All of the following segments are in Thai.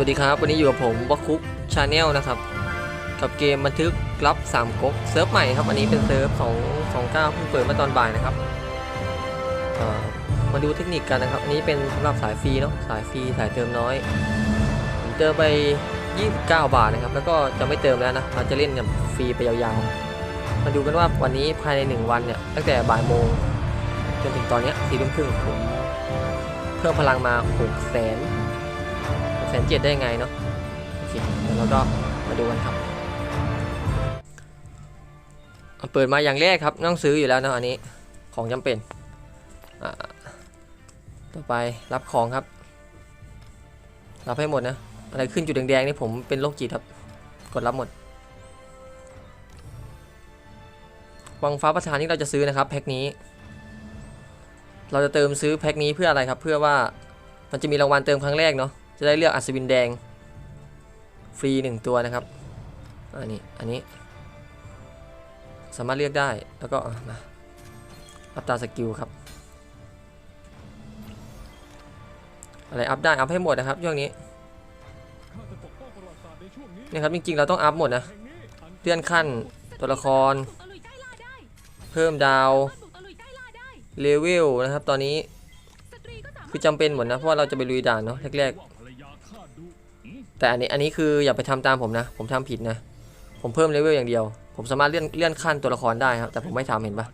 วัสดีครับ วันนี้อยู่กับผมวักคุกชาแนลนะครับ กับเกมบันทึกลับ3ก๊กเซิร์ฟใหม่ครับ อันนี้เป็นเซิร์ฟ2 2 9เพิ่งเปิดมื่อตอนบ่ายนะครับมาดูเทคนิคกันนะครับ อันนี้เป็นสำหรับสายฟรีเนาะสายฟรีสายเติมน้อยผมเติมไป 29 บาทนะครับ แล้วก็จะไม่เติมแล้วนะเราจะเล่นแบบฟรีไปยาวๆ มาดูกันว่าวันนี้ภายใน 1 วันเนี่ยตั้งแต่บ่ายโมงจนถึงตอนนี้สี่ทุ่มครึ่งผมเพิ่มพลังมา6แสน แสนเจ็ดได้ไงเนาะโอเคเดี๋ยวเราก็มาดูกันครับเปิดมาอย่างแรกครับต้องซื้ออยู่แล้วเนาะอันนี้ของจำเป็นต่อไปรับของครับ รับให้หมดนะ อะไรขึ้นจุดแดงๆนี่ผมเป็นโรคจิตครับ กดรับหมดวังฟ้าประธานที่เราจะซื้อนะครับแพ็คนี้ เราจะเติมซื้อแพ็คนี้เพื่ออะไรครับ เพื่อว่ามันจะมีรางวัลเติมครั้งแรกเนาะ จะได้เลือกอัศวินแดง ฟรีหนึ่งตัวนะครับ อันนี้ อันนี้ สามารถเลือกได้ แล้วก็มาอัพตาสกิลครับ อะไรอัพได้ อัพให้หมดนะครับ ช่วงนี้นี่ครับ จริง ๆ เราต้องอัพหมดนะ เลื่อนขั้น ตัวละคร เพิ่มดาว เลเวลนะครับ ตอนนี้คือจำเป็นหมดนะ เพราะว่าเราจะไปลุยด่านเนาะแรกๆ แต่อันนี้อันนี้คืออย่าไปทำตามผมนะ ผมทำผิดนะ ผมเพิ่มเลเวลอย่างเดียว ผมสามารถเลื่อนเลื่อนขั้นตัวละครได้ครับ แต่ผมไม่ทำเห็นปะ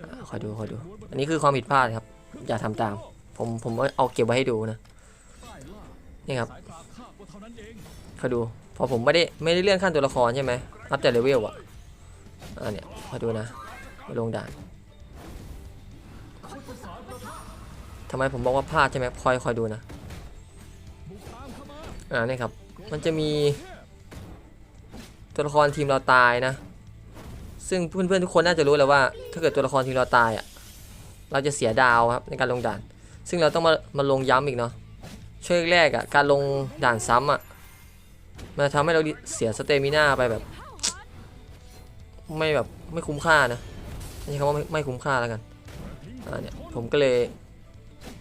อ่าคอยดูคอยดู อันนี้คือความผิดพลาดครับ อย่าทำตาม ผมผมเอาเก็บไว้ให้ดูนะ นี่ครับคอยดู พอผมไม่ได้ไม่ได้เลื่อนขั้นตัวละครใช่ไหมอัพแต่เลเวลอะอ่าเนี่ยคอยดูนะมาลงด่านทำไมผมบอกว่าพลาดใช่ไหมคอยคอยดูนะ อ่านี่ครับ มันจะมีตัวละครทีมเราตายนะ ซึ่งเพื่อนๆทุกคนน่าจะรู้แล้วว่า ถ้าเกิดตัวละครทีมเราตายอะ เราจะเสียดาวครับในการลงด่าน ซึ่งเราต้องมามาลงย้ำอีกเนาะ ช่วงแรกอะการลงด่านซ้ำอะ มันจะทำให้เราเสียสเตมิน่าไปแบบ ไม่แบบไม่คุ้มค่านะไม่ใช่คำว่าไม่ไม่คุ้มค่าแล้วกัน อ่าเนี่ยผมก็เลย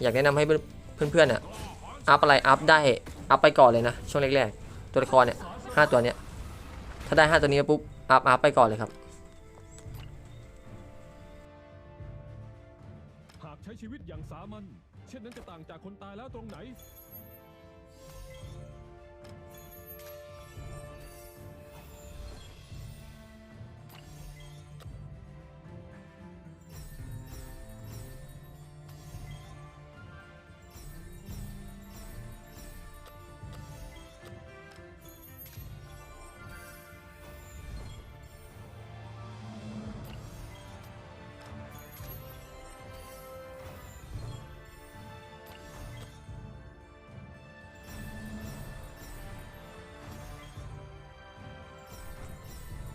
อยากแนะนำให้เพื่อนๆเนี่ยอัพอะไรอัพได้ อัพไปก่อนเลยนะ ช่วงแรกๆตัวละครเนี่ยห้าตัวเนี้ยถ้าได้ห้าตัวนี้ปุ๊บอัพอัพไปก่อนเลยครับหากใช้ชีวิตอย่างสามัญเช่นนั้นจะต่างจากคนตายแล้วตรงไหน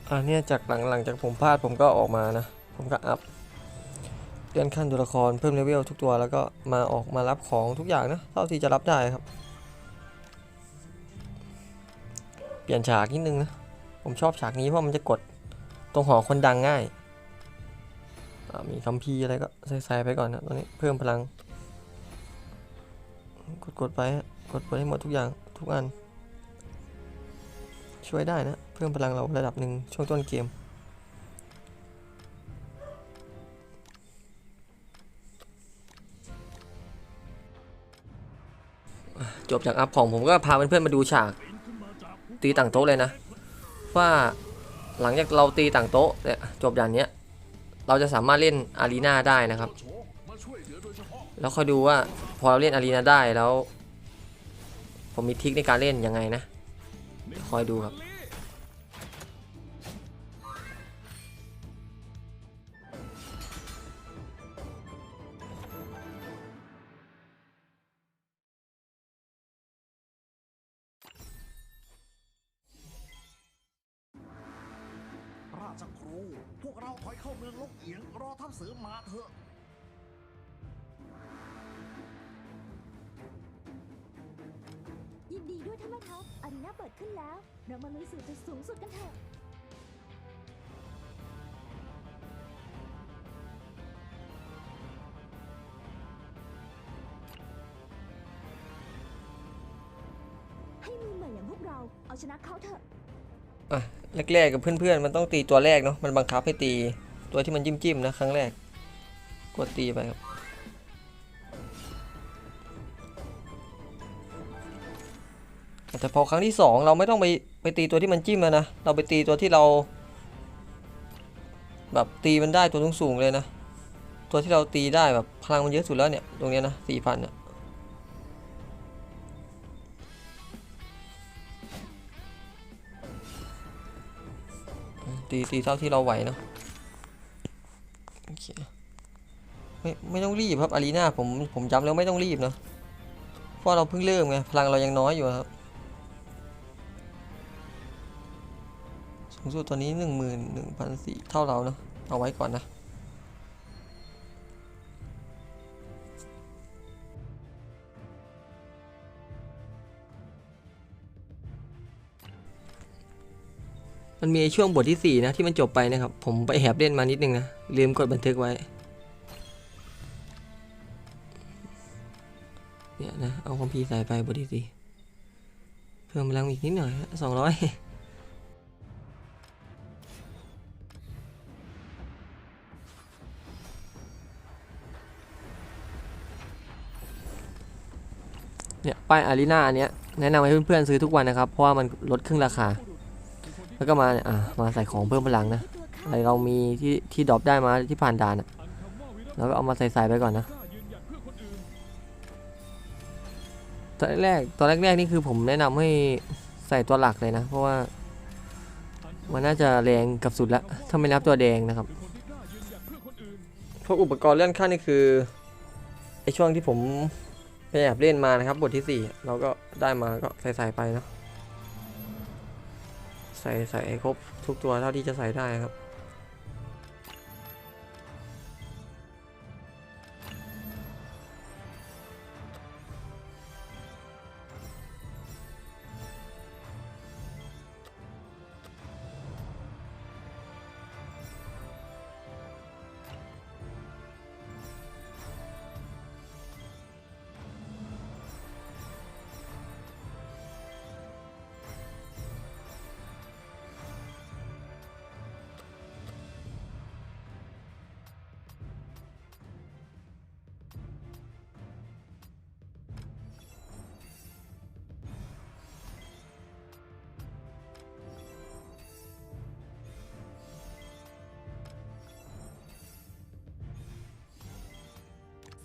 อ่าเนี่ยจากหลังหลังจากผมพลาดผมก็ออกมานะ ผมก็อัพเลื่อนขั้นตัวละครเพิ่มเลเวลทุกตัวแล้วก็มาออกมารับของทุกอย่างนะเท่าที่จะรับได้ครับ เปลี่ยนฉากนิดนึงนะผมชอบฉากนี้เพราะมันจะกดตรงหอคนดังง่ายมีคัมภีอะไรก็ใส่ไปก่อนนะตอนนี้เพิ่มพลัง กดกดๆไปกดไปให้หมดทุกอย่างทุกอัน ช่วยได้นะ เพิ่มพลังเราระดับหนึ่งช่วงต้นเกม จบจากอัพของผมก็พาเพื่อนๆมาดูฉาก ตีต่างโต๊ะเลยนะ ว่าหลังจากเราตีต่างโต๊ะเนี่ยจบอย่างนี้เราจะสามารถเล่นอารีนาได้นะครับ แล้วคอยดูว่าพอเราเล่นอารีนาได้แล้ว ผมมีทริคในการเล่นยังไงนะ คอยดูครับ ราชครู พวกเราถอยเข้าเมืองลกเอียง รอทัพเสือมาเถอะ เขาอารีนาเปิดขึ้นแล้ว เรามาลุยสู่จุดสูงสุดกันเถอะ ให้มีเรา เอาชนะเขาเถอะ อะแรกๆกับเพื่อนๆมันต้องตีตัวแรกเนาะมันบังคับให้ตีตัวที่มันจิ้มจิ้มๆนะครั้งแรก กดตีไปครับ แต่พอครั้งที่สองเราไม่ต้องไปไปตีตัวที่มันจิ้มแล้วนะ เราไปตีตัวที่เรา แบบตีมันได้ตัวสูงๆเลยนะ ตัวที่เราตีได้แบบพลังมันเยอะสุดแล้วเนี่ย ตรงเนี้ยนะสี่พันอะตีตีเท่าที่เราไหวเนาะโอเคไม่ไม่ต้องรีบครับอารีนาผมผมย้ำแล้วไม่ต้องรีบเนาะเพราะเราเพิ่งเริ่มไงพลังเรายังน้อยอยู่ครับ สูงสุดตอนนี้หนึ่งหมื่นหนึ่งพันสี่เท่าเราเนาะเอาไว้ก่อนนะมันมีช่วงบทที่ 4 นะ ที่มันจบไปนะครับ ผมไปแอบเล่นมานิดนึงนะ ลืมกดบันทึกไว้ เนี่ยนะ เอาคอมพีใส่ไปบทที่ 4 เพิ่มพลังอีกนิดหน่อยสองร้อย เนี่ยป้ายอารีนาอันเนี้ยแนะนำให้เพื่อนๆซื้อทุกวันนะครับ เพราะว่ามันลดครึ่งราคา แล้วก็มาเนี่ยอะมาใส่ของเพิ่มพลังนะอะไรเรามีที่ที่ดรอปได้มาที่ผ่านด่านอะอันคำว่าวีรแล้วก็เอามาใส่ใส่ไปก่อนนะตอนแรกตอนแรกๆนี่คือผมแนะนำให้ใส่ตัวหลักเลยนะ เพราะว่ามันน่าจะแรงกับสุดละถ้าไม่นับตัวแดงนะครับเพื่อคนอื่นพวกอุปกรณ์เลื่อนขั้นนี่คือไอช่วงที่ผม ไปแอบเล่นมานะครับ บทที่ 4 เราก็ได้มาก็ใส่ใส่ไปเนาะใส่ใส่ครบทุกตัวเท่าที่จะใส่ได้ครับ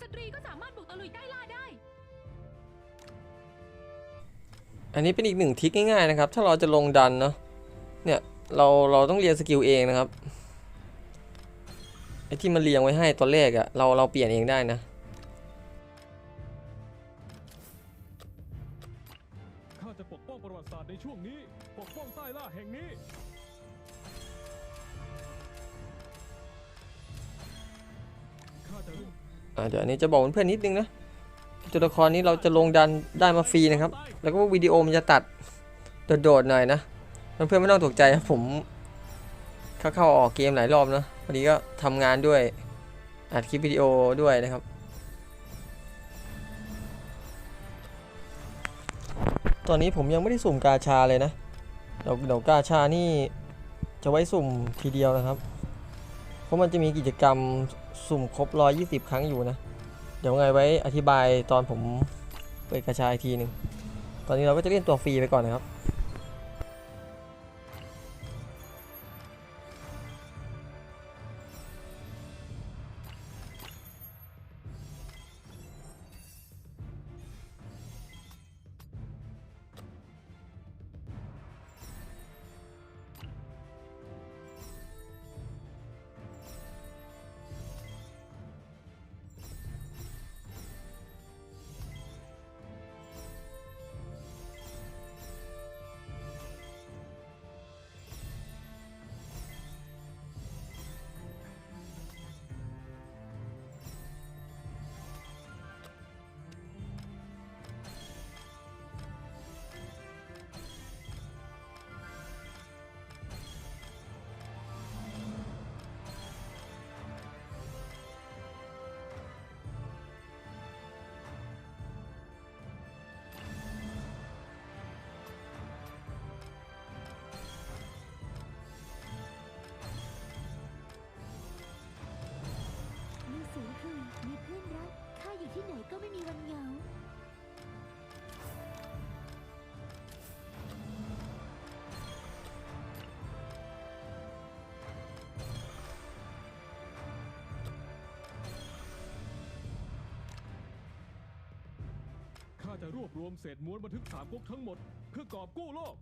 สตรีก็สามารถบุกตะลุยใต้ล่าได้ อันนี้เป็นอีกหนึ่งทิกง่ายๆนะครับ ถ้าเราจะลงดันเนาะเนี่ยเราเราต้องเรียนสกิลเองนะครับไอ้ที่มันเรียงไว้ให้ตอนแรกอะเราเราเปลี่ยนเองได้นะ เดี๋ยวอันนี้จะบอกเพื่อนๆนิดนึงนะตัวละครนี้เราจะลงดันได้มาฟรีนะครับ แล้วก็วิดีโอมันจะตัดโดดๆหน่อยนะเพื่อนๆไม่ต้องตกใจครับผมเข้าเข้าออกเกมหลายรอบนะพอดีก็ทำงานด้วยอัดคลิปวิดีโอด้วยนะครับตอนนี้ผมยังไม่ได้สุ่มกาชาเลยนะ เดี๋ยวเดี๋ยวกาชานี่จะไว้สุ่มทีเดียวนะครับ เพราะมันจะมีกิจกรรม สุ่มครบ 120 ครั้งอยู่นะ เดี๋ยวไงไว้อธิบายตอนผมเปิดกระชายทีหนึ่งตอนนี้เราก็จะเล่นตัวฟรีไปก่อนนะครับ จะรวบรวมเศษม้วนบันทึกสามก๊กทั้งหมด เพื่อกอบกู้โลก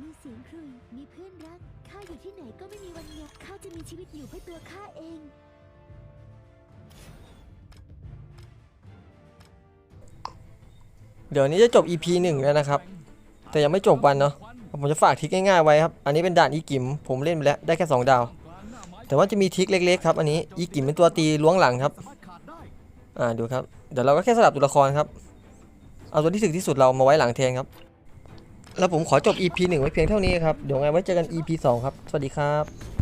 มีเสียงครุยมีเพื่อนรัก ข้าอยู่ที่ไหนก็ไม่มีวันเหงาข้าจะมีชีวิตอยู่เพื่อตัวข้าเอง เดี๋ยวนี้จะจบ EP หนึ่งแล้วนะครับ แต่ยังไม่จบวันเนาะ ผมจะฝากทริกง่ายๆไว้ครับ อันนี้เป็นด่านอีกิม ผมเล่นไปแล้วได้แค่ 2 ดาว แต่ว่าจะมีทริกเล็กๆครับ อันนี้อีกิมเป็นตัวตีล้วงหลังครับ อ่าดูครับ เดี๋ยวเราก็แค่สลับตัวละครครับ เอาตัวที่ถึงที่สุดเรามาไว้หลังแทนครับ แล้วผมขอจบ EP 1 ไว้เพียงเท่านี้ครับ เดี๋ยวไงไว้เจอกัน EP 2 ครับ สวัสดีครับ